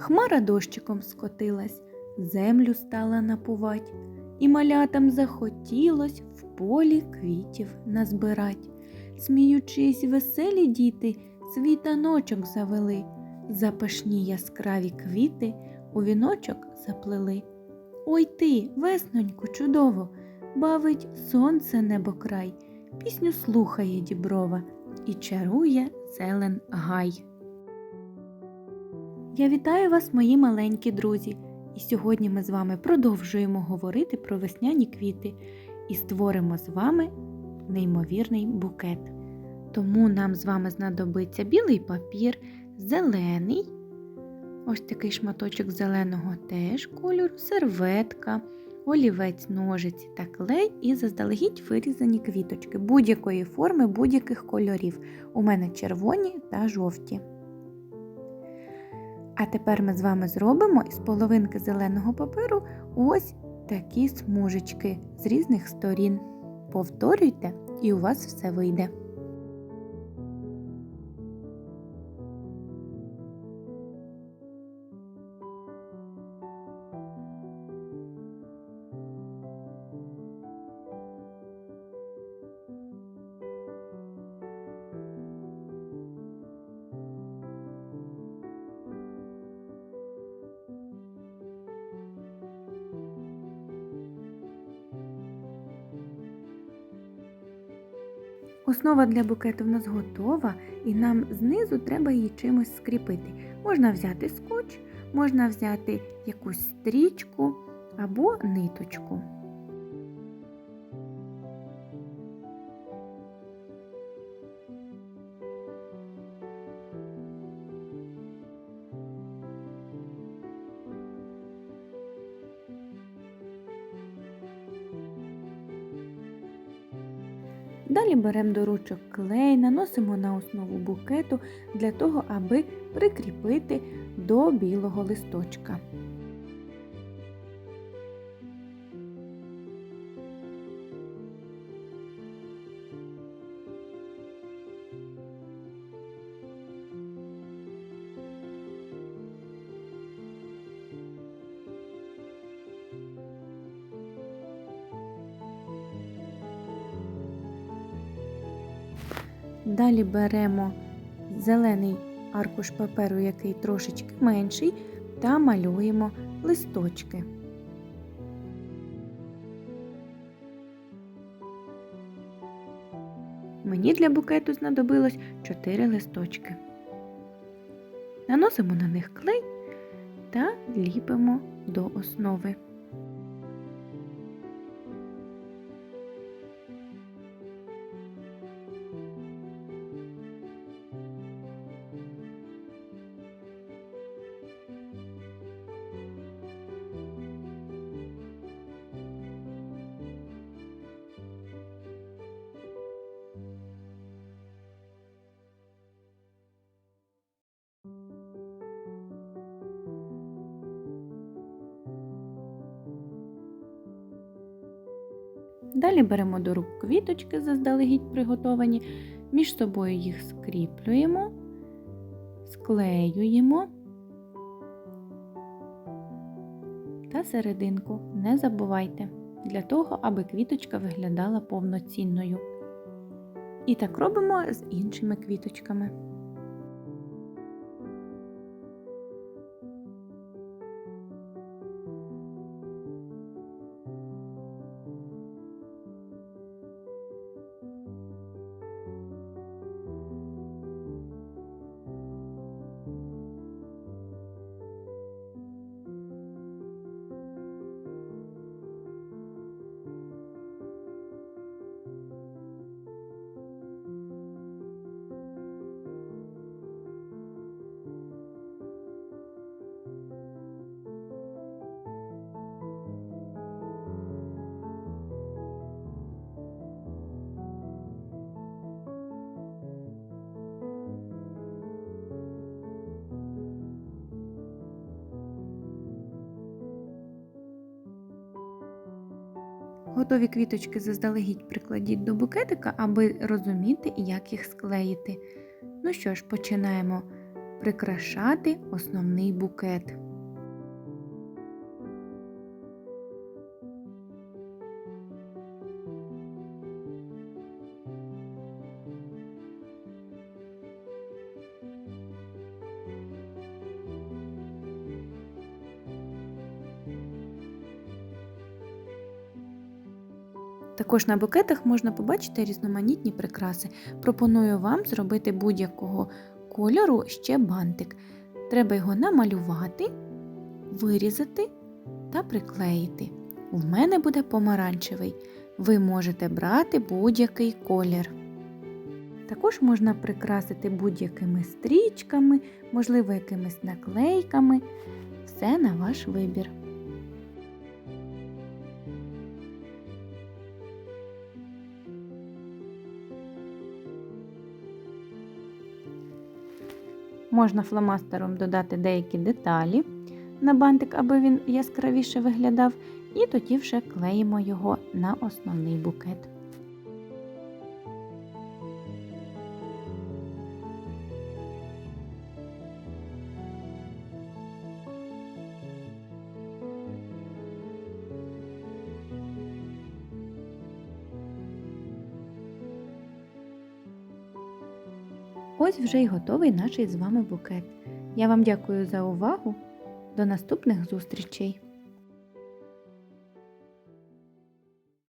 Хмара дощиком скотилась, землю стала напувать, і малятам захотілось в полі квітів назбирать. Сміючись, веселі діти, свій таночок завели, запашні яскраві квіти у віночок заплели. Ой ти, весноньку, чудово, бавить сонце небокрай, пісню слухає діброва і чарує зелен гай. Я вітаю вас, мої маленькі друзі, і сьогодні ми з вами продовжуємо говорити про весняні квіти і створимо з вами неймовірний букет. Тому нам з вами знадобиться білий папір, зелений, ось такий шматочок зеленого теж кольору, серветка, олівець, ножиці та клей і заздалегідь вирізані квіточки будь-якої форми, будь-яких кольорів. У мене червоні та жовті. А тепер ми з вами зробимо із половинки зеленого паперу ось такі смужечки з різних сторін. Повторюйте, і у вас все вийде. Основа для букету в нас готова, і нам знизу треба її чимось скріпити. Можна взяти скотч, можна взяти якусь стрічку або ниточку. Далі беремо до ручок клей, наносимо на основу букету для того, аби прикріпити до білого листочка. Далі беремо зелений аркуш паперу, який трошечки менший, та малюємо листочки. Мені для букету знадобилось 4 листочки. Наносимо на них клей та ліпимо до основи. Далі беремо до рук квіточки заздалегідь приготовані, між собою їх скріплюємо, склеюємо та серединку не забувайте, для того, аби квіточка виглядала повноцінною. І так робимо з іншими квіточками. Готові квіточки заздалегідь прикладіть до букетика, аби розуміти, як їх склеїти. Ну що ж, починаємо прикрашати основний букет. Також на букетах можна побачити різноманітні прикраси. Пропоную вам зробити будь-якого кольору ще бантик. Треба його намалювати, вирізати та приклеїти. У мене буде помаранчевий. Ви можете брати будь-який колір. Також можна прикрасити будь-якими стрічками, можливо, якимись наклейками. Все на ваш вибір. Можна фломастером додати деякі деталі на бантик, аби він яскравіше виглядав, і тоді вже клеїмо його на основний букет. Ось вже й готовий наш із вами букет. Я вам дякую за увагу. До наступних зустрічей!